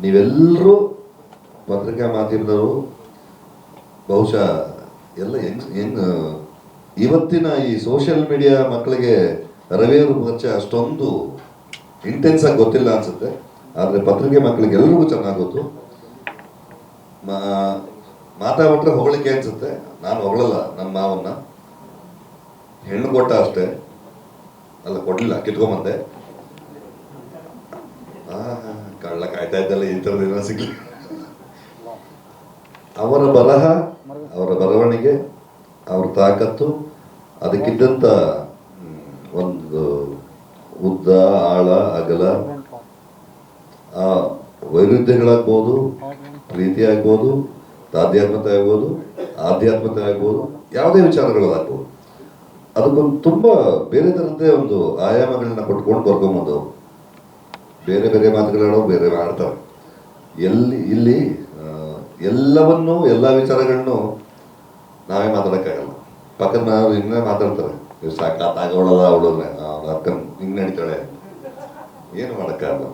ನೀವೆಲ್ಲರೂ ಪತ್ರಿಕಾ ಮಾಧ್ಯಮದವರು, ಬಹುಶಃ ಎಲ್ಲ ಹೆಂಗ್ ಹೆಂಗ್, ಇವತ್ತಿನ ಈ ಸೋಷಿಯಲ್ ಮೀಡಿಯಾ ಮಕ್ಕಳಿಗೆ ರವಿಯವ್ರ ಪರಿಚಯ ಅಷ್ಟೊಂದು ಇಂಟೆನ್ಸ್ ಆಗಿ ಗೊತ್ತಿಲ್ಲ ಅನ್ಸುತ್ತೆ. ಆದರೆ ಪತ್ರಿಕೆ ಮಕ್ಕಳಿಗೆ ಎಲ್ರಿಗೂ ಚೆನ್ನಾಗಿ ಗೊತ್ತು. ಮಾತಾಡ್ರೆ ಹೊಗಳಿಕೆ ಅನ್ಸುತ್ತೆ. ನಾನು ಹೊಗಳಲ್ಲ ನನ್ನ ಮಾವನ್ನ. ಹೆಣ್ಣು ಕೊಟ್ಟ ಅಷ್ಟೇ. ಅಲ್ಲ, ಕೊಡ್ಲಿಲ್ಲ, ಕಿತ್ಕೊಂಬಂದೆ ಆ, ಕಾಯ್ತಾ ಇದ್ದಲ್ಲ ಈ ಸಿಗ್ಲಿ ಅವರ ಬರಹ ಅವರ ಬರವಣಿಗೆ, ಅವ್ರ ತಾಕತ್ತು ಅದಕ್ಕಿದ್ದಂಥ ಒಂದು ಉದ್ದ, ಆಳ, ಅಗಲ, ಆ ವೈರುಧ್ಯಗಳಾಗ್ಬೋದು ಪ್ರೀತಿ ಆಗ್ಬೋದು ಆಧ್ಯಾತ್ಮತೆ ಆಗ್ಬೋದು ಆಧ್ಯಾತ್ಮತೆ ಆಗ್ಬೋದು ಯಾವುದೇ ವಿಚಾರಗಳಾಗ್ಬೋದು. ಅದಕ್ಕೊಂದು ತುಂಬ ಬೇರೆ ಥರದ್ದೇ ಒಂದು ಆಯಾಮಗಳನ್ನ ಕೊಟ್ಕೊಂಡು ಬರ್ಕೊಂಬೋದು ಬೇರೆ ಬೇರೆ ಮಾತುಗಳಾಡೋ ಬೇರೆ ಮಾಡ್ತಾರೆ ಎಲ್ಲಿ, ಇಲ್ಲಿ ಎಲ್ಲವನ್ನೂ, ಎಲ್ಲ ವಿಚಾರಗಳನ್ನು ನಾವೇ ಮಾತಾಡೋಕ್ಕಾಗಲ್ಲ. ಪಕ್ಕದ ಮನೆಯವರು ಇನ್ನೇ ಮಾತಾಡ್ತಾರೆ. ಇವ್ರು ಅವಳಲ್ಲ, ಅವಳು ಅವ್ನ ಅಕ್ಕನ್ ಹಿಂಗೆ ನಡೀತಾಳೆ. ಏನು ಮಾಡೋಕ್ಕಾಗಲ್ಲ.